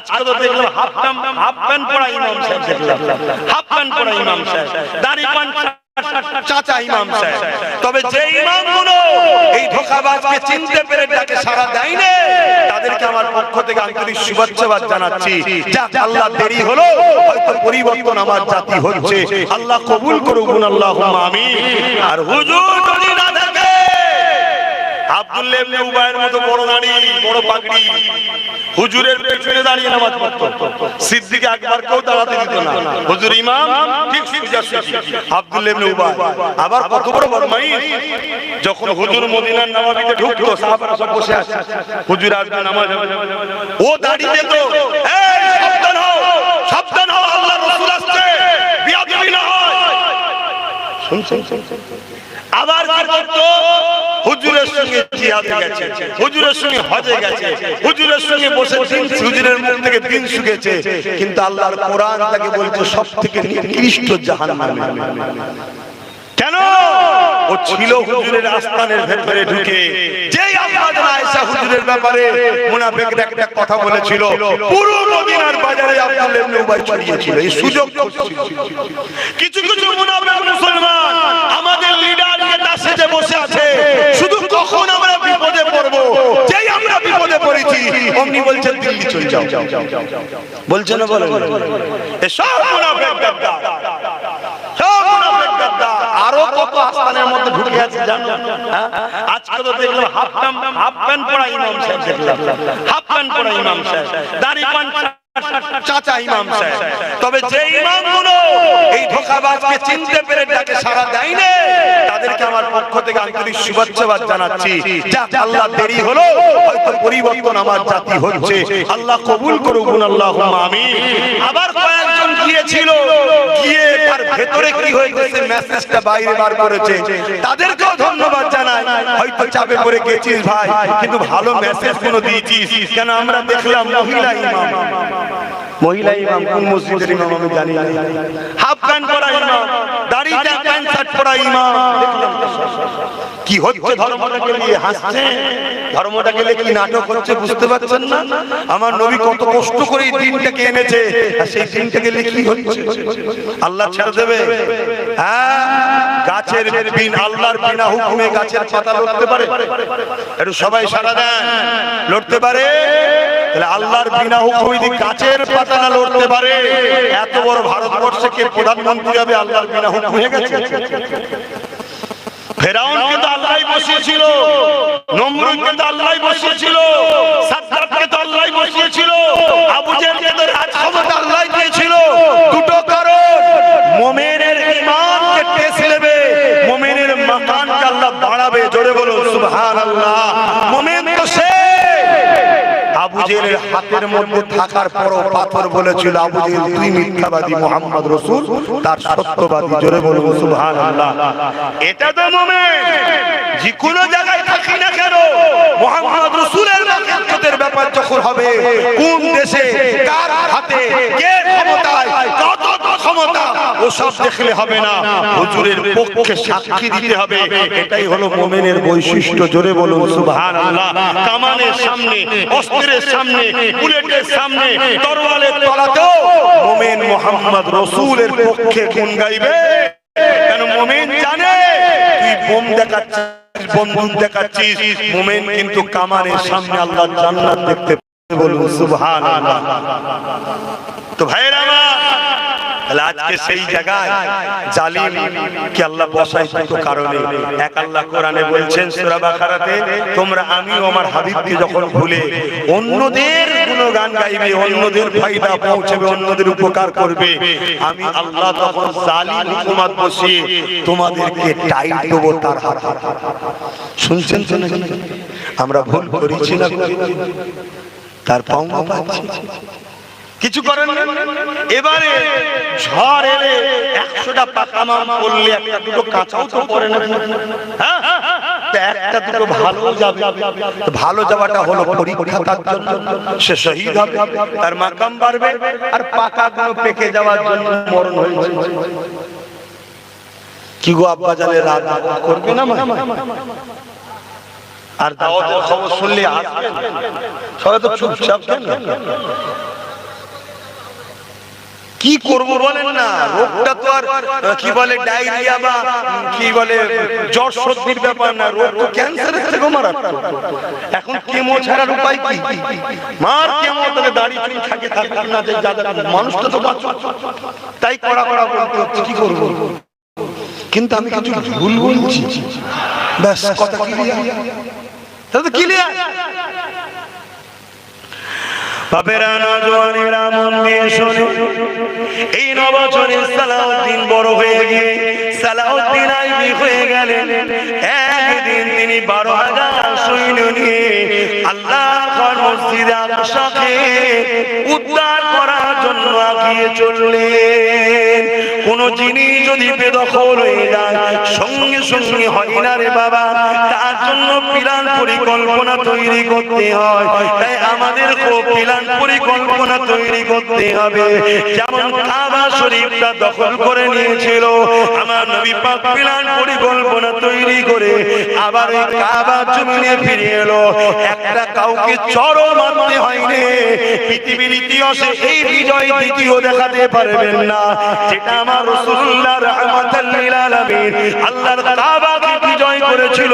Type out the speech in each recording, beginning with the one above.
আজকে তো দেখলাম হাফ হাফ প্যান্ট পরা ইমাম সাহেব দেখলাম। হাফ প্যান্ট পরা ইমাম সাহেব। দাড়ি পান চাচা ইমাম সাহেব। তবে যে ইমামগুলো এই ধোকাবাজকে চিনতে পেরে তাকে সারা দেয়নি তাদেরকে আমার পক্ষ থেকে আন্তরিক শুভেচ্ছাবাদ জানাচ্ছি। যাক আল্লাহ দেরি হলো হয়তো পরিবর্তন আমার জাতি হচ্ছে। আল্লাহ কবুল করুন আল্লাহ আমিন। আর হুজুর আব্দুল্লাহ ইবনে উবাইয়ের মতো বড় দাড়ি বড় পাগড়ি। হুজুরের পেছনে দাঁড়িয়ে নামাজ পড়তো। সিদ্দিক কেউ দাঁড়াতে দিত না। হুজুর ইমাম, ঠিক সুজা আব্দুল্লাহ ইবনে আবার কত বড় বদমাইশ। যখন হুজুর মদিনার নামাবিতে ঢুকতো সব বসে আছে। হুজুর আসবে নামাজ ও দাঁড়িয়ে তো। এই, সাবধান হও। সাবধান হও, আল্লাহর রাসূল আসছে। বিয়াদবি না হয়। শুনছেন আবার কি করতো? জিহাদে গেছে? হুজুরের সঙ্গে হজে গেছে। হুজুরের সঙ্গে বসে দিন হুজুরের মুখ থেকে দিন শুকেছে। কিন্তু আল্লাহর কোরআন তাকে বলছে সব থেকে নিকৃষ্ট জাহান্নামে কেন? ও ছিল হুজুরের আস্তানের ভেতরে ঢুকে। যেই আব্বাদ আয়েশা হুজুরের ব্যাপারে মুনাফিকরা একটা কথা বলেছিল। পুরো মদিনার বাজারে আব্দুল ইবনে উবাই ছড়িয়েছিল। এই সুযোগ কিছু কিছু মুনাফিক মুসলমান আমাদের যে বসে আছে শুধু কখন আমরা বিপদে পড়ব। যেই আমরা বিপদে পড়েছি, অমনি বলছেন, দিল্লি চলে যাও। বলছে না বলো এসব মুনাফিক গাদ্দার। সব মুনাফিক গাদ্দার। আরও কত আস্তানের মধ্যে ঢুকে আছে জানো? হ্যাঁ? আজকে তো দেখলাম হাফ প্যান্ট পরা ইমাম সাহেব দেখলাম। হাফ প্যান্ট পরা ইমাম সাহেব। দাড়ি পান চাচা ইমাম সাহেব। তবে যে ইমামগুলো এই ধোকাবাজকে চিনতে পেরে তাকে সারা দেয়নি তাদেরকে আমার পক্ষ থেকে আন্তরিক শুভেচ্ছাবাদ জানাচ্ছি। যাক আল্লাহ দেরি হলো হয়তো পরিবর্তন আমার জাতি হচ্ছে। আল্লাহ কবুল আল্লাহ আমিন। আবার কয়েকজন গিয়েছিল গিয়ে তার ভেতরে কি হয়ে গেছে মেসেজটা বাইরে বার করেছে। তাদেরকেও ধন্যবাদ জানাই। হয়তো চাপে পড়ে গেছিস ভাই কিন্তু ভালো মেসেজ কোনো দিয়েছিস। কেন আমরা দেখলাম মহিলা ইমাম। মহিলা ইমাম কোন মসজিদের ইমাম আমি জানি না। হাফ প্যান্ট পরা ইমাম দাড়িটা প্যান্ট, শার্ট পরা ইমাম। কি হচ্ছে ধর্মটাকে নিয়ে? হাসছে? ধর্মটাকে নিয়ে কি নাটক হচ্ছে বুঝতে পারছেন না? আমার নবী কত কষ্ট করে এই দিনটাকে এনেছে, আর সেই দিনটাকে নিয়ে কি হচ্ছে? আল্লাহ ছেড়ে দেবে। হ্যাঁ গাছের বিন আল্লাহর বিনা হুকুমে গাছের পাতা লড়তে পারে। একটু সবাই সারা দেন। লড়তে পারে? তাহলে আল্লাহর বিনা হুকুমে যদি গাছের পাতা না লড়তে পারে এত বড় ভারতবর্ষে কে প্রধানমন্ত্রী হবে? আল্লাহর বিনা হুকুম হয়ে গেছে? ফেরাউন কিন্তু আল্লাহই বসিয়েছিল। নমরুদ কিন্তু আল্লাহই বসিয়েছিল। সাদ্দাতকে তো আল্লাহই বসিয়েছিল আবু জেহেলকে তো রাজ ক্ষমতা আল্লাহই দিয়েছিল দুটো কারণ মুমিনের ঈমানকে টেস নেবে মুমিনের মাকানকে আল্লাহ বাড়াবে জোরে বলুন সুবহানাল্লাহ। মুমিন তো সে। আবু হাতের মধ্যে থাকার পরও পাথর বলেছিল আবু তুই মিথ্যাবাদী মোহাম্মদ রসুল তার সত্যবাদী জোরে বলুন সুবহানাল্লাহ। এটা তো মুমিন। যে কোনো জায়গায় থাকি না কেন মোহাম্মদ রসুলের ব্যাপার যখন হবে কোন দেশে কার হাতে কে ওসব দেখলে হবে না। হুজুরের পক্ষে সাক্ষী দিতে হবে। এটাই হলো মুমিনের বৈশিষ্ট্য। জোরে বলুন সুবহানাল্লাহ। কামানের সামনে অস্ত্রের সামনে বুলেটের সামনে তরোয়ালের তলাতেও মুমিন মোহাম্মদ রসুলের পক্ষে গুণ গাইবে। কেন মুমিন জানে? তুই বোম দেখাচ্ছিস বন্ধন দেখাচ্ছিস। মুমিন কিন্তু কামানের সামনে আল্লাহ জান্নাত দেখতে বলুন সুবহানাল্লাহ। তো ভাইরা সেই জায়গায় কারণে? এক কোরআনে বলছেন তোমরা আমি আমার হাবিবকে যখন ভুলে অন্যদের গুণগান গাইবে, অন্যদের ফায়দা পৌঁছবে, অন্যদের উপকার করবে, আমি আল্লাহ তখন জালিম বসিয়ে তোমাদেরকে তার হাতে শুনছেন তো? আমরা ভুল করেছি না তার পাওনা পাচ্ছি? কিছু করেন। এবারে ঝড় এলে একশোটা পাকা মাম করলে একটা দুটো কাঁচাও তো পড়ে না। হ্যাঁ? ভালো যাওয়াটা হলো সে শহীদ হবে। তার মাকাম বাড়বে। আর পাকা পেকে যাওয়ার জন্য মরণ কি গো আব্বা জানে রাগ করবে না আর দাওয়াতের খবর শুনলে আসবেন সবাই তো চুপচাপ কি করব বলেন না? রোগটা তো আর কি বলে ডায়রিয়া বা কি বলে জ্বর সর্দির ব্যাপার না, রোগ তো ক্যান্সারের থেকে মারাত্মক। এখন কেমো ছাড়ার উপায় কি? মার কেমো, তাহলে দাড়ি চুল থাকে থাকবে না যে যাদের মানুষটা তো বাঁচবে। তাই কড়া কড়া বলতে কি করব? কিন্তু আমি কিছু ভুল বলছি। ব্যাস, কথা ক্লিয়ার তাহলে ক্লিয়ার বাপেরা, নজওয়ানেরা মন দিয়ে শোনে এই নবচরে সালাউদ্দিন বড় হয়ে গিয়ে সালাউদ্দিন আইবি হয়ে গেলেন। একদিন তিনি বারো হাজার সৈন্য নিয়ে। আল্লাহ মসজিদে আকসাকে উদ্ধার করার জন্য আগিয়ে চললেন। কোন জিনিস যদি বেদখল হয়ে যায়, সঙ্গে সঙ্গে হয় না রে বাবা। তার জন্য প্ল্যান পরিকল্পনা তৈরি করতে হয়। তাই আমাদের প্ল্যান পরিকল্পনা তৈরি করতে হবে। যেমন কাবা শরীফটা দখল করে নিয়েছিল, আমার নবী পাক প্ল্যান পরিকল্পনা তৈরি করে আবার ওই কাবা জমিনে ফিরে এলো। একটা কাউকে চরম মারতে হয়নি। পৃথিবীর ইতিহাসে এই বিজয় দ্বিতীয় দেখাতে পারবেন না। যেটা আমার রাসূলুল্লাহ রাহমাতাল লিল আলামিন আল্লাহর কাবাকে বিজয় করেছিল।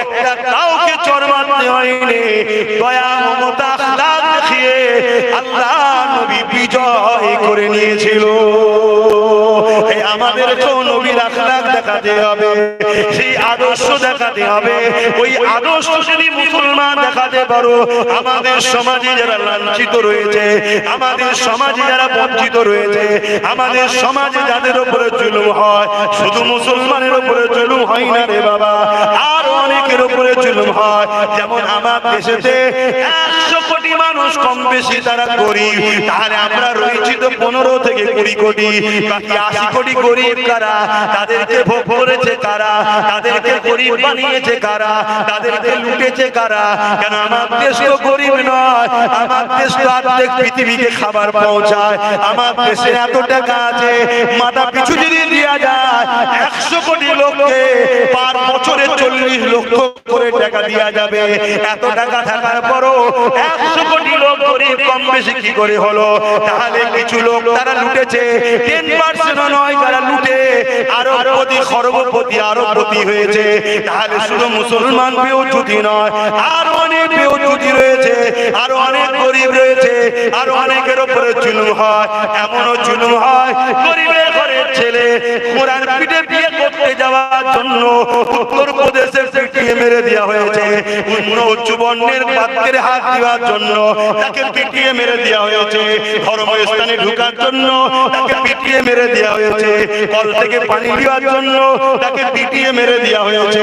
একটা কাউকে চর মারতে হয়নি। দয়া, মমতা আখলাক দেখিয়ে আল্লাহ নবী বিজয় করে নিয়েছিল। আমাদের নবীর আখলাক দেখাতে হবে সেই আদর্শ দেখাতে হবে। ওই আদর্শ যদি মুসলমান দেখাতে পারো আমাদের সমাজে যারা লাঞ্ছিত রয়েছে আমাদের সমাজে যারা বঞ্চিত রয়েছে আমাদের সমাজে যাদের উপরে জুলুম হয় শুধু মুসলমানের উপরে জুলুম হয় না রে বাবা। আর অনেকের উপরে জুলুম হয়। যেমন আমার দেশেতে একশো কোটি মানুষ কম বেশি তারা গরিব। তাহলে আমরা রয়েছি তো পনেরো থেকে কুড়ি কোটি, বাকি আশি কোটি গরিব কারা? তাদেরকে ভোগ করেছে কারা? তাদেরকে গরিব বানিয়েছে কারা? তাদেরকে লুটেছে কারা? কেন আমার দেশ তো গরিব নয়, আমার দেশ তো অর্ধেক পৃথিবীকে খাবার পৌঁছায়। আমার দেশে এত টাকা আছে, মাথা পিছু যদি দেওয়া যায়, একশো কোটি লোককে পার বছরে চল্লিশ লক্ষ করে টাকা দেওয়া যাবে। এত টাকা থাকার পরও কোটি লোক গরিব, কম বেশি কি করে হলো? তাহলে কিছু লোক তারা লুটেছে। টেন পার্সেন্ট নয়, যারা লুটে, আরও প্রতি খরবপতি আরও প্রতি হয়েছে। তাহলে শুধু মুসলমান বেউচুতি নয়, আর অনেক বেউচুতি রয়েছে, আরও অনেক গরিব রয়েছে, আরও অনেকের উপরে জুলুম হয়। এমনও জুলুম হয়, গরিবের ঘরের ছেলে কোরআন পিঠে বিয়ে করতে যাওয়ার জন্য উত্তর প্রদেশে পিটিয়ে মেরে দেওয়া হয়েছে। অন্য উচ্চবর্ণের পাত্রের হাত দেওয়ার জন্য তাকে পিটিয়ে মেরে দেওয়া হয়েছে। ধর্মস্থানে ঢুকার জন্য তাকে পিটিয়ে মেরে দেওয়া হয়েছে। কল থেকে পানি দেওয়ার জন্য তাকে পিটিয়ে মেরে দেওয়া হয়েছে।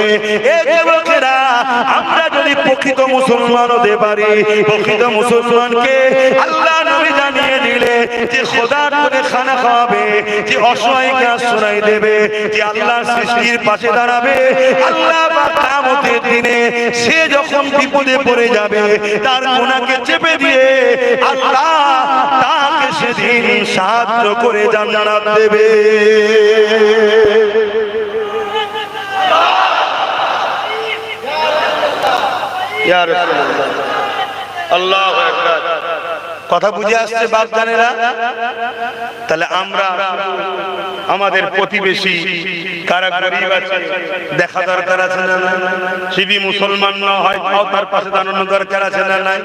এই যুবকেরা আমরা যদি প্রকৃত মুসলমান হতে পারি, প্রকৃত মুসলমানকে আল্লাহ নবী জানিয়ে দিলে যে খোদার করে খানা খাওয়াবে, যে অসহায়কে আশ্রয় দেবে, যে আল্লাহর সৃষ্টির পাশে দাঁড়াবে, আল্লাহ বা কামতের দিনে সে যখন বিপদে পড়ে যাবে, তার গোনাকে চেপে দিয়ে আল্লাহ তাকে সেদিন সাহায্য করে জান্নাত দেবে। আল্লাহ আল্লাহ কথা বুঝে আসছে বাপ জানেরা তাহলে আমরা আমাদের প্রতিবেশী কারা গরিব আছে, দেখা দরকার আছে না? নাই? যদি মুসলমান না হয়, তাও তার পাশে দাঁড়ানোর দরকার আছে না নাই?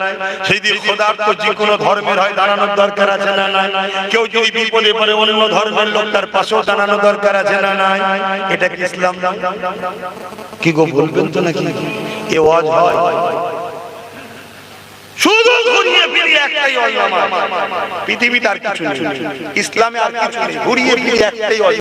যদি খোদার তো যে কোনো ধর্মের হয়, দাঁড়ানোর দরকার আছে না নাই? কেউ যদি বিপদে পড়ে, অন্য ধর্মের লোক তার পাশেও দাঁড়ানো দরকার আছে না নাই? এটা কি ইসলাম? না? কি গো, বলবেন তো নাকি? এ ওয়াজ হয়। পৃথিবীতে আর কিছু নেই ইসলামে আর কিছু নেই ঘুরিয়ে ফিরিয়ে একটাই ওয়াজ